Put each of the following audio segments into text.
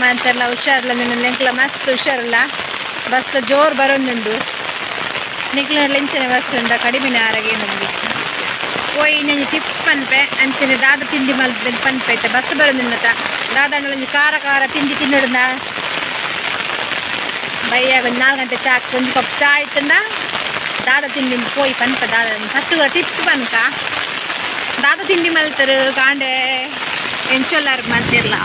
ಕ್ರಮ ಅಂತೆಲ್ಲ ಹುಷಾರಿಲ್ಲ, ನಿನ್ನ ನೆಂಕ್ಲ ಮಸ್ತ್ ಹುಷಾರಿಲ್ಲ. ಬಸ್ ಜೋರು ಬರೋದುಂಡು ನಿಕ್ಲಲ್ಲಿ ಇಂಚನೆ ಬಸ್ ಉಂಡ ಕಡಿಮೆ ಆರೋಗ್ಯ ನಮಗೆ. ಓಯ್ ನೆಂಜಿ ಟಿಪ್ಸ್ ಪನ್ಪೆ. ಅಂಚನೆ ದಾದ ತಿಂಡಿ ಮಲ್ದ ಪನ್ಪೆ ಐತೆ ಬಸ್ ಬರೋದುಂಡತ ದಾದ ಒಂದು ಖಾರ ಖಾರ ತಿಂಡಿ ತಿನ್ನೋಡ್ದ ಬೈಯಾಗ ಒಂದು ನಾಲ್ಕು ಗಂಟೆ ಚಾ, ಒಂದು ಕಪ್ ಚಾ ಆಯ್ತಂಡ ದಾದ ತಿಂಡಿ ಪೋಯಿ ಪನ್ಪ, ದಾದ ಫಸ್ಟ್ ಟಿಪ್ಸ್ ಪನ್ಕ. ದಾದ ತಿಂಡಿ ಮಲ್ತರು, ಕಾಂಡೆ ಎಂಚೊಲ್ಲಾರು ಮಲ್ತಿರಲ್ಲ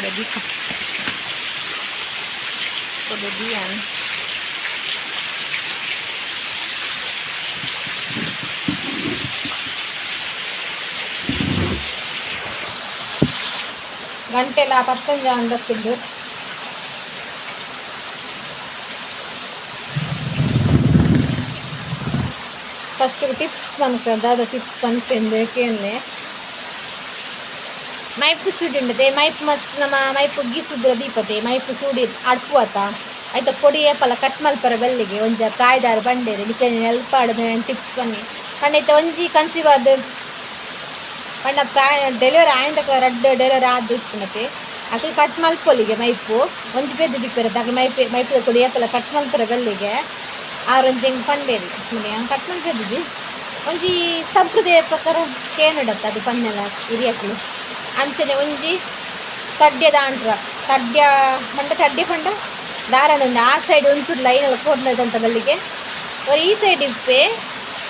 ಕೊಡೆ ದೀಪ ಕೊಡೆ ದಿಯಾನ್ ಗಂಟೆಲ್ಲ ಪತ್ತಂಜ ಅಂದತ್ತಿದ್ದು ಫಸ್ಟ್ ಟಿಪ್ಸ್ ಪನ್ಕ ದಾದ ಟಿಪ್ಸ್ ಪನ್ಪೆಂದು ಏಕೆನ್ನೆ ಮೈಪು ಸೂಡಿಂಡದೆ ಮೈಪ್ ಮತ್ತು ನಮ್ಮ ಮೈಪು ಗೀಸುದ್ರ ದೀಪತೆ, ಮೈಪು ಸೂಡಿ ಅಡ್ಪು ಆತ ಆಯ್ತಾ, ಕೊಡಿ ಏಪಲ ಕಟ್ ಮಲ್ಪರ ಬೆಲ್ಲಿಗೆ ಒಂಜ ಕಾಯ್ದಾರ ಬಂಡೇರಿ ನಿಕ್ಕೆ ಹೆಲ್ಪ್ ಆಡದೆ ಟಿಪ್ಸ್ ಬನ್ನಿ ಪಂಡೈತೆ ಒಂಜಿ ಕನ್ಸೀವ್ ಆದ ಪಂಡ ಪ್ರಾಯ, ಡೆಲಿವರಿ ಆಯ್ದಕ ರಡ್ಡ್ ಡೆಲಿವರಿ ಆದ ಮತ್ತೆ ಅಕ್ಲು ಕಟ್ ಮಲ್ಪೊಲಿಗೆ ಮೈಪು, ಒಂಜಿ ಪೆದ್ದು ದಿಪ್ಪರೆ ದಾಖಲೆ ಮೈಪೆ ಮೈಪು ಕೊಡಿ ಏಪಲ ಕಟ್ ಮಲ್ಪರ ಬೆಲ್ಲಿಗೆ ಆರೊಂಜಿ ಹೆಂಗೆ ಪಂಡೇರಿ ಮನೆ ಕಟ್ ಮಲ್ಪದಿದ್ದಿ ಒಂಜಿ ಸಂಪ್ರದಾಯ ಪ್ರಕಾರ ಕೇನಡತ್ತ ಅದು ಪನ್ನೆಲ್ಲ ಹಿರಿಯಕ್ಲು ಅಂಚನೆ ಒಂಜಿ ತಡ್ಯ ದಾಂಡ್ರ. ತಡ್ಯ, ಪಂಡ ತಡ್ಯ ಪಂಡ ದಾರನೊಂದು. ಆ ಸೈಡ್ ಒಂಚೂರು ಲೈನ್ ಕೋರ್ನದಂತ ಬಲ್ಲಿಗೆ. ಅವ್ರು ಈ ಸೈಡ್ ಇಪ್ಪೆ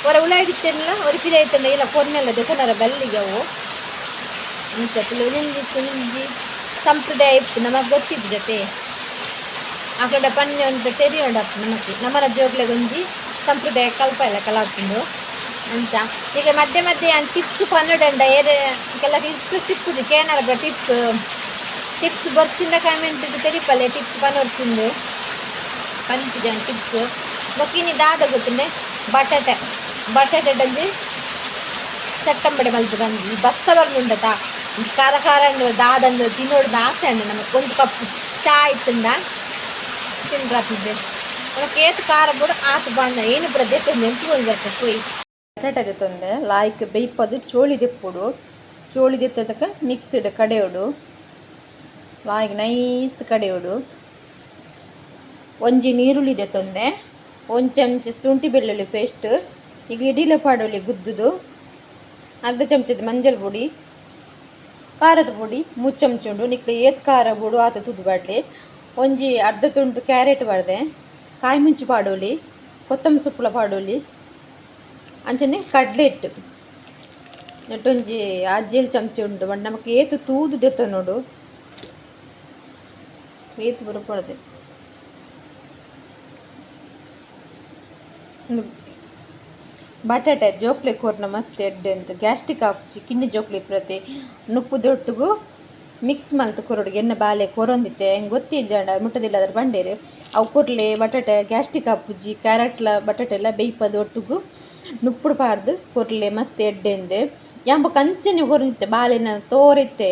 ಹೊರ ಉಳಾಡಿತ್ತಲ್ಲ ஒரு ಪಿದಾಯ್ತಲ್ಲ ಇಲ್ಲ ಕೊರ್ನೆಲ್ಲ ದೆಕೊನರ ಬಲ್ಲಿಗೆ ಅವು. ಇಂಚಪ್ಪಿಲ್ಲ ಒಂಜಿ ನಿಂದಿ ಸಂಪ್ರದಾಯ ಇತ್ತು, ನಮಗೆ ಗೊತ್ತಿದ್ದು ಜೊತೆ. ಆ ಕಡೆ ಪನ್ನೆ ಅಂತ ತೆರಿಯೋಡಪ್ಪ ನಮಗೆ. ನಮ್ಮನ ಜೋಗ್ಲೆಗೆ ಒಂಜಿ ಸಂಪ್ರದಾಯ ಕಲ್ಪ ಇಲ್ಲ ಅಂತ. ಈಗ ಮಧ್ಯೆ ಮಧ್ಯೆ ಟಿಪ್ಸ್ ಪನ್ನಡಂಡ ಏರೆ ಕೆಲ ಟಿಪ್ಸ್ ಸಿಕ್ಕುದು ಕೇನಾರ ಟಿಪ್ಸ್ ಟಿಪ್ಸ್ ಬರ್ಚಿಂದ ಕಮೆಂಟ್ ತೆರಿಪಲ್ಲೆ ಟಿಪ್ಸ್ ಪನ್ನೋರ್ಸಿಂದು ಪಂಚಿದ ಟಿಪ್ಸ್ ಬೊಕ್ಕಿನಿ ದಾದ ಗೊತ್ತುಂಡೆ ಬಟಾಟೆ. ಬಟಾಟೆ ಡಂಜಿ ಚಟ್ಟಂಬಡೆ ಮಲ್ತು ಬಂದು ಬಸ್ಸ ಬರ್ನುಂಡತ ಖಾರ ಖಾರ ದಾದಂದು ತಿನ್ನೋಡ್ದು ಆಸೆ ಅಂಡ ನಮಗೆ. ಒಂದು ಕಪ್ ಚಾ ಇತ್ತಿಂದ ತಿಂದ್ರಾತಿದ್ದೆ ನಮಗೆ ಏತು ಖಾರ ಬಿಡು ಆತು ಬಂದ ಏನು ಬರದೆ ನೆಂಚ್ಕೊಂಡು ಬರ್ತದೆ ಪೋಯಿ ಬಟಾಟೆ ತೊಂದರೆ ಲಾಯ್ಕ್ ಬೇಯ್ಪದು ಚೋಳಿ ದೆಪ್ಪುಡು ಚೋಳಿ ಮಿಕ್ಸ್ ಮಿಕ್ಸ್ಡ್ ಕಡೆಯೋಡು. ಲಾಯ್ಕ್ ನೈಸ್ ಕಡೆಯೋಡು. ಒಂಜಿ ನೀರುಳ್ಳಿದೆ ದೆತ್ತೊಂದೆ ಒಂದು ಚಮಚ ಶುಂಠಿ ಬೆಳ್ಳುಳ್ಳಿ ಪೇಸ್ಟ್ ಈಗ ಇಡೀಲ ಪಾಡೋಲಿ ಗುದ್ದುದು. ಅರ್ಧ ಚಮಚದ ಮಂಜಲ್ ಪುಡಿ. ಖಾರದ ಪುಡಿ ಮೂರು ಚಮಚ ಉಂಡು ನಿಕ್ಲೆ ಏತ್ ಖಾರ ಬುಡು ಆತ ತುದ್ದು ಬಾಡ್ಲಿ ಒಂಜಿ ಅರ್ಧ ತುಂಡು ಕ್ಯಾರೆಟ್ ಬಾಡ್ದೆ. ಕಾಯಿ ಮುಂಚಿ ಪಾಡೋಲಿ ಕೊತ್ತಂಬರಿ ಸೊಪ್ಪುಲ ಪಾಡೋಲಿ ಅಂಚನೆ ಕಡ್ಲೆ ಇಟ್ಟು ನೆಟ್ಟೊಂಜಿ ಅಜ್ಜೇಲ್ ಚಮಚ ಉಂಡು ಬಟ್ ನಮಗೆ ಏತು ತೂದು ದೆತ್ತ ನೋಡು. ಏತು ಬರಪಡದೆ ಬಟಾಟೆ ಜೋಕ್ಲೆ ಕೊರ್ನ ಮಸ್ತ್ ಎಡ್ಡೆ ಅಂತ. ಗ್ಯಾಸ್ಟಿಕ್ ಹಾಕ್ಸಿ ಕಿನ್ನಿ ಜೋಕ್ಲೆ ಪ್ರತಿ ನುಪ್ಪು ದೊಟ್ಟಿಗೂ ಮಿಕ್ಸ್ ಮಲ್ತು ಕೊರಡು ಎಣ್ಣೆ ಬಾಲೆ ಕೊರೊಂದಿತ್ತೆ. ಹೆಂಗೆ ಗೊತ್ತಿಜ್ಜಾಂಡ ಮುಟ್ಟದಿಲ್ಲ ಅದ್ರ ಬಂಡೇರು. ಅವು ಕೊರ್ಲೆ, ಬಟಾಟೆ ಗ್ಯಾಸ್ಟಿಕ್ ಹಾಪುಜಿ ಕ್ಯಾರೆಟ್ಲ, ಬಟಾಟೆ ಎಲ್ಲ ಬೇಯ್ಪದ ಒಟ್ಟಿಗೂ ನುಪ್ಪುಡು ಪಾಡ್ದು ಕೊರ್ಲೆ ಮಸ್ತ್ ಎಡ್ಡೆಂದೆ. ಯಾಂಬ ಕಂಚನೆ ಹೊರನಿತ್ತೆ ಬಾಲೆನ ತೋರಿತ್ತೆ.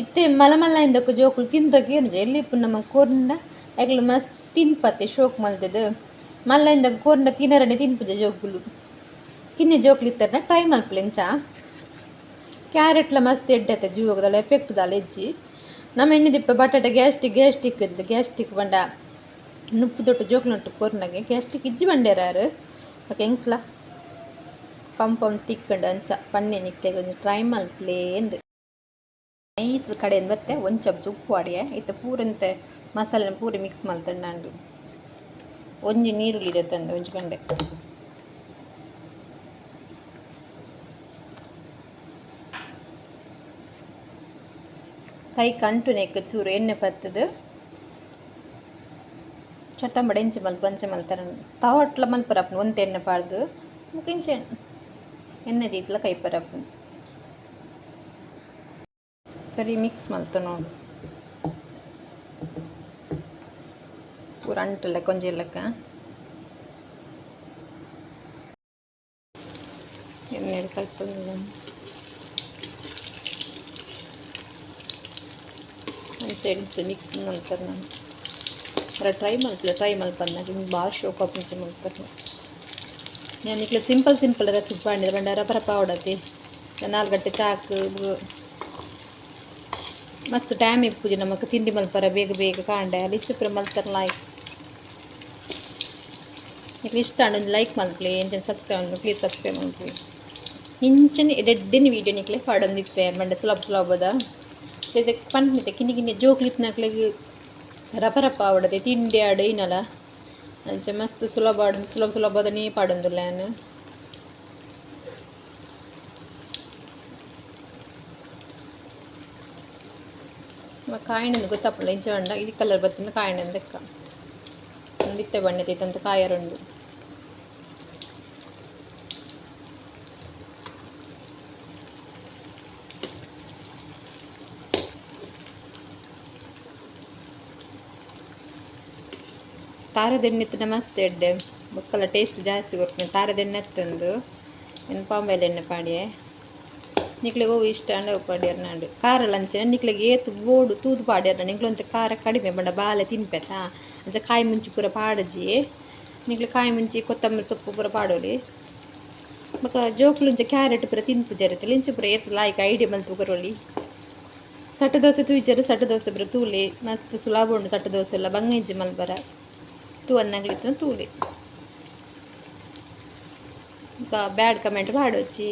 ಇತ್ತೆ ಮಲ ಮಲ್ಲ ಇಂದಕ್ಕೆ ಜೋಕುಲು ತಿಂದ್ರಕ್ಕೆ ಏನು ಎಲ್ಲಿ ಇಪ್ಪು ನಮ್ಮ ಕೊರ್ನ ಯಾಕಲು ಮಸ್ತ್ ತಿನ್ಪತ್ತೆ ಶೋಕ್ ಮಲ್ದದು. ಮಲ್ಲ ಇಂದ ಕೊರ್ನ ತಿನ್ನರನೆ ತಿನ್ಪುಜ ಜೋಕುಲು ಕಿನ್ನೆ ಜೋಕ್ಲಿತ್ತರ್ನ ಟ್ರೈ ಮಲ್ಪಲೆಂಚ ಕ್ಯಾರೆಟ್ಲ ಮಸ್ತ್ ಎಡ್ಡತ್ತೆ ಜೀವಗದಲ್ಲ ಎಫೆಕ್ಟ್ ದಾಲ ಹೆಜ್ಜಿ ನಮ್ಮ ಎಣ್ಣೆ ದಿಪ್ಪ ಬಟಾಟೆ ಗ್ಯಾಸ್ಟಿಕ್ ಗ್ಯಾಸ್ಟಿಕ್ ಇದ್ದು ಗ್ಯಾಸ್ಟಿಕ್ ಬಂಡ. ನುಪ್ಪು ದೊಟ್ಟು ಜೋಕ್ಲೊಟ್ಟು ಕೊರ್ನಗೆ ಗ್ಯಾಸ್ಟಿಕ್ ಇಜ್ಜಿ ಬಂಡ್ಯಾರು ಓಕೆ, ಎಂಕ್ಲ. ಕಂಪೌಂಡ್ ತಿಕ್ಕಂಡು ಅಂಚ ಪನ್ನೆ ನಿಕ್ಲೆ ಒಂಜಿ ಟ್ರೈ ಮಲ್ಪ್ಲೇಂದು ನೈಸ್ ಕಡೆಯಿಂದ ಮತ್ತೆ ಒಂದು ಚಮಚ ಉಪ್ಪು ಅಡಿಯೆ ಇತ್ತು ಪೂರಂತೆ ಮಸಾಲೆನ ಪೂರಿ ಮಿಕ್ಸ್ ಮಲ್ತಂಡು ಒಂಜಿ ನೀರುಳ್ಳಿ ಇದೆ ತಂದೆ ಒಂಜಿ ಗಂಡೆ. ಕೈ ಕಂಟು ನೆಕ್ ಚೂರು ಎಣ್ಣೆ ಪತ್ತದು. ಚಟ್ಟಂಬಡ ಎಂಚಿ ಮಲ್ಪ ಅಂಚೆ ಮಲ್ತಾರ. ತವಟ್ಲ ಮಲ್ಪರಪ್ಪನ ಒಂದು ಎಣ್ಣೆ ಪಾಡ್ದು. ಮುಖಿಂಚೆ ಎಣ್ಣೆ ದೀತ್ಲ ಕೈ ಪರಪ್ಪನ ಸರಿ ಮಿಕ್ಸ್ ಮಲ್ತು ನೋಡು ಪೂರ ಅಂಟಲ್ಲ ಕೊಂಜೆಲ್ಲಕ್ಕ ಎಣ್ಣೆ ಕಲ್ಪಂದು ಫ್ರೆಂಡ್ಸ್ ಮಿಕ್ಸ್ ಮಾಡ್ತಾರೆ ನಾನು ಅಲ್ಲ ಟ್ರೈ ಮಾಡ್ತಿಲ್ಲ ಟ್ರೈ ಮಲ್ಪಂದ ನಿಮ್ಗೆ ಭಾಳ ಶೋಕ ಮುಂಚೆ ಮಲ್ಪಟ್ಟು ನಾನು ಈಗ ಸಿಂಪಲ್ ಸಿಂಪಲ್ ರೆಸಿಪಿ ಮಾಡಿದ್ರೆ ಬಂಡ ರಬ್ಬರ ಪೌಡರ್ ಅದಕ್ಕೆ ಗಂಟೆ ಚಾಕ್ ಮಸ್ತ್ ಟೈಮ್ ಇಪ್ಪು ನಮಗೆ ತಿಂಡಿ ಮಲ್ಪರ ಬೇಗ ಬೇಗ ಕಾಂಡ ಅಲ್ಲಿ ಸೂಪರ್ ಮಲ್ತರ ಲೈಕ್ ಈಗ ಇಷ್ಟ ಅಣ್ಣ ಲೈಕ್ ಮಲ್ಪಲಿ ಎಂಜ್ ಸಬ್ಸ್ಕ್ರೈಬ್ ಮಾಡಿ ಪ್ಲೀಸ್ ಸಬ್ಸ್ಕ್ರೈಬ್ ಮಾಡಿ ಇಂಚನ ಎಡ್ಡಿನ ವೀಡಿಯೋ ನಿಕ್ಲೆ ಪಾಡನ್ ಇಪ್ಪೆ ಬಂಡ ಸ್ಲಾಬ್ ಸ್ಲಾಬ್ ಅದ ಕಿನ್ನಿ ಕಿನ್ನಿ ಜೋಕ್ಲಿತ್ನಾಕ್ಲಿಗೆ ರಬ್ಬರಪ್ಪ ಆಡದೆ ತಿಂಡಿ ಆಡ ಏನಲ್ಲ ಆಡ ಏನಲ್ಲ ಅಂಚೆ ಮಸ್ತ್ ಸುಲಭ ಆಡ ಸುಲಭ ಸುಲಭದನೇ ಪಾಡೊಂದಿಲ್ಲ ನಾನು ಕಾಯಿಣಿಂದ ಗೊತ್ತಪ್ಪಲ್ಲ ಇಂಚೆ ಬಂಡ ಈ ಕಲರ್ ಬತ್ತಿನ ಕಾಯಿಣಿಂದ ಲೆಕ್ಕ ಒಂದಿತ್ತೆ ಬಣ್ಣದೈತೆ ಅಂತ ಕಾಯರುಂಡು ತಾರದೆಣ್ಣೆ ನಮಸ್ತೆ ಮಸ್ತ್ ಎಡ್ಡೆ ಬೊಕ್ಕಲ ಟೇಸ್ಟ್ ಜಾಸ್ತಿ ಕೊಡ್ತೀನಿ. ತಾರದೆಣ್ಣೆ ಎತ್ತೊಂದು ಇನ್ನು ಪಾಂಬೆಲ್ ಎಣ್ಣೆ ಪಾಡಿಯೆ. ನಿಕ್ಳಿಗೆ ಹೋಗಿ ಇಷ್ಟ ಅಂಡ ಪಾಡ್ಯಾರ ನಾಡು. ಖಾರ ಲಂಚ. ನಿಕ್ಳಿಗೆ ಏತು ಬೋಡು, ತೂದು ಪಾಡ್ಯಾರ ನಿಕ್ಲಂತ ಖಾರ ಕಡಿಮೆ ಬಂಡ ಬಾಲೆ ತಿನ್ಪೆತಾ ಅಂಚ ಕಾಯಿ ಮುಂಚಿ ಪೂರ ಪಾಡಜಿ. ನಿಕ್ಲೆ ಕಾಯಿ ಮುಂಚಿ ಕೊತ್ತಂಬರಿ ಸೊಪ್ಪು ಪೂರ ಪಾಡೋಲಿ. ಬೊಕ ಜೋಕ್ಲುಂಚ ಕ್ಯಾರೆಟ್ ಪೂರ ತಿನ್ಪು ಜರತ್ತೆ ಲಿಂಚು ಪೂರ ಏತ್ ಲಾಯ್ಕ ಐಡಿಯಾ ಮಲ್ತು ಕೊರೊಲಿ ಸಟ್ಟು ದೋಸೆ ತೂಜರು ಸಟ್ಟು ದೋಸೆ ಪೂರ ತೂಲೆ. ಮಸ್ತ್ ಸುಲಾಭ ಉಂಡು ಸಟ್ಟು ದೋಸೆ ಎಲ್ಲ ಬಂಗಂಜಿ ಮಲ್ಬರ. ತೂ ಅನ್ನಗ್ಲಿತ್ತ ತೂರಿ ಈಗ ಬ್ಯಾಡ್ ಕಮೆಂಟ್ ಪಾಡೋಚ್ಚಿ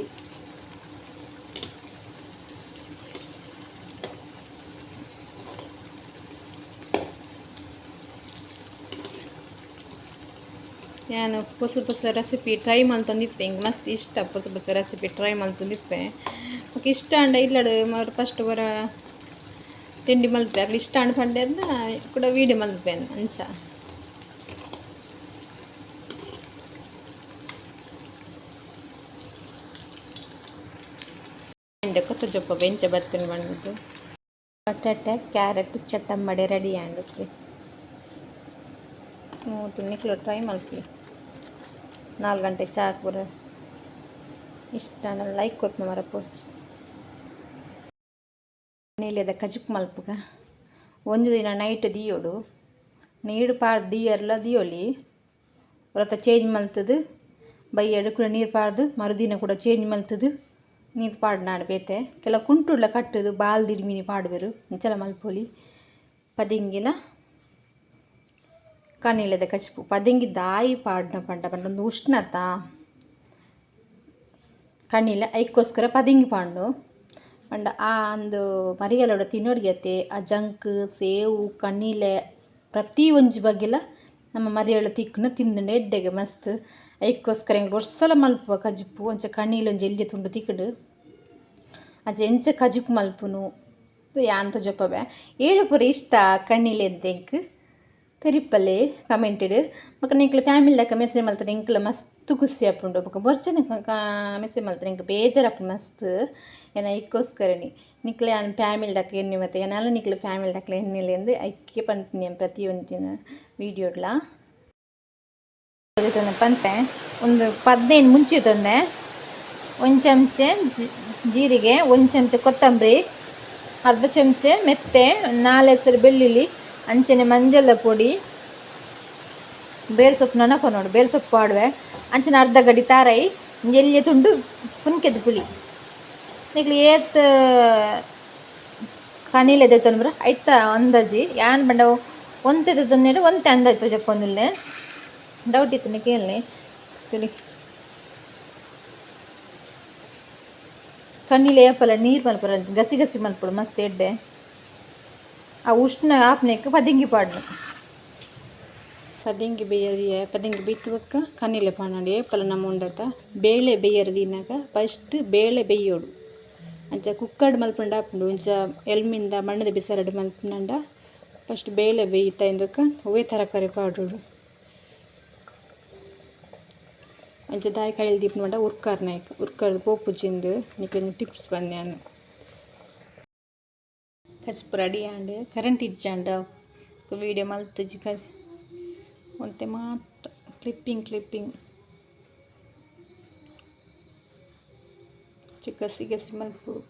ನಾನು ಹೊಸ ಹೊಸ ರೆಸಿಪಿ ಟ್ರೈ ಮಲ್ತೊಂದಿಪ್ಪೆ ಹಿಂಗೆ ಮಸ್ತ್ ಇಷ್ಟ ಹೊಸ ಹೊಸ ರೆಸಿಪಿ ಟ್ರೈ ಮಲ್ತೊಂದಿಪ್ಪೆ ಓಕೆ ಇಷ್ಟ ಅಂಡ ಇಲ್ಲಡು ಮರು ಫಸ್ಟ್ ಬರ ತಿಂಡಿ ಮಲ್ಪೆ ಆಗ್ಲಿ ಇಷ್ಟ ಅಂಡ್ ಪಂಡೆ ಕೂಡ ವೀಡಿಯೋ ಮಲ್ಪೆ ಅನ್ಸ. ಕೊತ್ತ ಜೊಪ್ಪ ಬೆಂಚ ಬತ್ತಿನ ಬಂದಿದ್ದು ಬಟಾಟೆ, ಕ್ಯಾರೆಟ್, ಚಟ್ಟಂಬಡೆ ರೆಡಿ ಆಂಡ್ರಿ ನಿಕ್ಲು ಟ್ರೈ ಮಲ್ಪಿ ನಾಲ್ಕು ಗಂಟೆ ಚಾಕ್ ಬರ ಇಷ್ಟ ನಾನು ಲೈಕ್ ಕೊಟ್ಟು ಮರ ಪೋಚ್ ನೀಲಿದ ಕಜಿಪ್ ಮಲ್ಪಗ. ಒಂದು ದಿನ ನೈಟ್ ದಿಯೋಡು. ನೀರು ಪಾಡ್ದು ದಿಯರ್ಲ, ದಿಯೋಲಿ. ವ್ರತ ಚೇಂಜ್ ಮಲ್ತದು. ಬೈಯಡು ಕೂಡ ನೀರು ಪಾಡ್ದು, ಮರುದಿನ ಕೂಡ ಚೇಂಜ್ ಮಲ್ತದು. ನೀರು ಪಾಡ್ನ ನಾಡು ಬೇತೆ. ಕೆಲ ಕುಂಟುಡ್ಲ ಕಟ್ಟದು ಬಾಲ್ ದಿಡ್ಮಿನಿ ಪಾಡ್ಬೇರು ಇಂಚಲ ಮಲ್ಪೊಲಿ. ಪದಿಂಗಿನ ಕಣ್ಣಿಲ್ಲದ ಕಚಿಪು. ಪದಿಂಗಿ ದಾಯಿ ಪಾಡ್ನ ಪಂಡ ಪಂಡ ಒಂದು ಉಷ್ಣತ. ಕಣ್ಣಿಲ್ಲ ಐಕ್ಕೋಸ್ಕರ ಪದಿಂಗಿ ಪಾಂಡು. ಪಂಡ ಆ ಒಂದು ಮರಿಗಲೋಡ ತಿನ್ನೋಡ್ಗೆತೆ ಆ ಜಂಕ್, ಸೇವು, ಕಣ್ಣಿಲೆ ಪ್ರತಿ ಒಂಜಿ ಬಗೆಲ ನಮ್ಮ ಮರಿಯಳು ತಿಕ್ಕನ ತಿಂದುಂಡು ಎಡ್ಡೆಗೆ ಮಸ್ತ್. ಐಕ್ಕೋಸ್ಕರ ಹೆಂಗೆ ಒರ್ಸಲ ಮಲ್ಪುವ ಕಜಿಪು, ಒಂಚ ಕಣ್ಣಿಲ ಒಂಜಿ ಎಲ್ಯ ತುಂಡು ತಿಕ್ಕುಡು. ಎಂಚ ಕಜಿಪು ಮಲ್ಪುನು ಯಾಂತ ಜೊಪ್ಪಬೆ ಏರು ಪೂರ ಇಷ್ಟ ಎಂತೆಂಕ್ ತೆರಿಪ್ಪಲೆ ಕಮೆಂಟೆಡ್ ಬೊಕ ನಿಕ್ಲ ಫ್ಯಾಮಿಲಿ ಲೆಕ್ಕ ಮೆಸೇಜ್ ಮಲ್ತಾರೆ ಇಂಕ್ಲ ಮಸ್ತ್ ಖುಷಿ ಆಪುಂಡು. ಬೊಕ ಬೊರ್ಚನೆ ಮೆಸೇಜ್ ಮಲ್ತಾರೆ ಇಂಕ ಬೇಜಾರಪ್ಪು ಮಸ್ತ್. ಏನ ಇಕ್ಕೋಸ್ಕರನಿ ನಿಕ್ಲೆ ಆನ್ ಫ್ಯಾಮಿಲಿ ಲೆಕ್ಕ ಎಣ್ಣೆ ಮತ್ತೆ. ನಿಕ್ಲ ಫ್ಯಾಮಿಲಿ ಲೆಕ್ಕ ಎಣ್ಣೆಲೆ ಎಂದು ಐಕ್ಯ ಪಂತೀನಿ ಪ್ರತಿಯೊಂದಿನ ವೀಡಿಯೋಡ್ಲ ಪಂಪೆ ಒಂದು ಪದ್ನೈದು ಮುಂಚೆ ತಂದೆ ಒಂದು ಚಮಚೆ ಜೀರಿಗೆ, ಒಂದು ಚಮಚ ಕೊತ್ತಂಬರಿ, ಅರ್ಧ ಚಮಚ ಮೆತ್ತೆ ನಾಲ್ಕು ಹೆಸರು ಬೆಳ್ಳುಳ್ಳಿ, ಅಂಚನೆ ಮಂಜಲ ಪುಡಿ, ಬೇರೆ ಸೊಪ್ಪು ನನಕ ನೋಡು, ಬೇರೆ ಸೊಪ್ಪು ಪಾಡುವೆ. ಅಂಚನೆ ಅರ್ಧ ಗಡಿ ತಾರೈ ಎಲ್ಲಿ ತುಂಡು ಪುನ್ಕೆದ ಪುಳಿ ಈಗ ಏತ್, ಕಣಿಲೆ ತೊಂಬ್ರ ಐತ ಅಂದಾಜಿ, ಯಾನ್ ಬಂಡ ಒಂತೆ ತೊಂದರೆ ಒಂತೆ ಅಂದಾಯ್ತು ಜಪ್ಪೊಂದಿಲ್ಲೆ. ಡೌಟ್ ಇತ್ತು ಕೇಳಿ ತಿಳಿ ಕಣ್ಣಿಲೆ ಏಪಲ ನೀರು ಮಲ್ಪರ ಗಸಿ ಗಸಿ ಮಲ್ಪಡು ಮಸ್ತ್ ಎಡ್ಡೆ. ಆ ಉಷ್ಣ ಆಪ್ನೆಕ್ ಪದಿಂಗಿ ಪಾಡ್ನು ಪದಿಂಗಿ ಬೇಯರ್ದಿಯ ಪದಿಂಗಿ ಬಿತ್ತುವಕ್ಕ ಕಣ್ಣಿಲೆ ಪಾನಾಡಿ ಏಪಲ ನಮ್ಮ ಉಂಡತ. ಬೇಳೆ ಬೇಯರ್ದಿನಾಗ ಫಸ್ಟ್ ಬೇಳೆ ಬೇಯೋಡು. ಅಂಚ ಕುಕ್ಕರ್ಡ್ ಮಲ್ಪಂಡ ಆಪುಂಡು ಒಂಚ ಎಲ್ಮಿಂದ ಮಣ್ಣದ ಬಿಸರಡು ಮಲ್ಪಂಡ ಫಸ್ಟ್ ಬೇಳೆ ಬೇಯ್ತಾ ಇಂದಕ್ಕ ಹೂವೇ ತರಕಾರಿ ಪಾಡೋಡು. ಅಂಚ ದಾಯಿ ಕೈಲಿ ದೀಪ ಮಾಡ ಉರ್ಕಾರ್ Naik ಉರ್ಕಾರ್ pope Chindu ನಿಕ್ಲಿನ tips ಬಂದ್ಯಾನು ಕಸ್ಪು ready and current ಇಜ್ಜಾಂಡ ವೀಡಿಯೋ ಮಲ್ತಜಿ ಕಸ್ ಒಂತೆ ಮಾತ್ರ ಕ್ಲಿಪ್ಪಿಂಗ್ ಕ್ಲಿಪ್ಪಿಂಗ್ ಚಿಕ್ಕ ಸಿಗಸಿ ಮಲ್ಪುಡು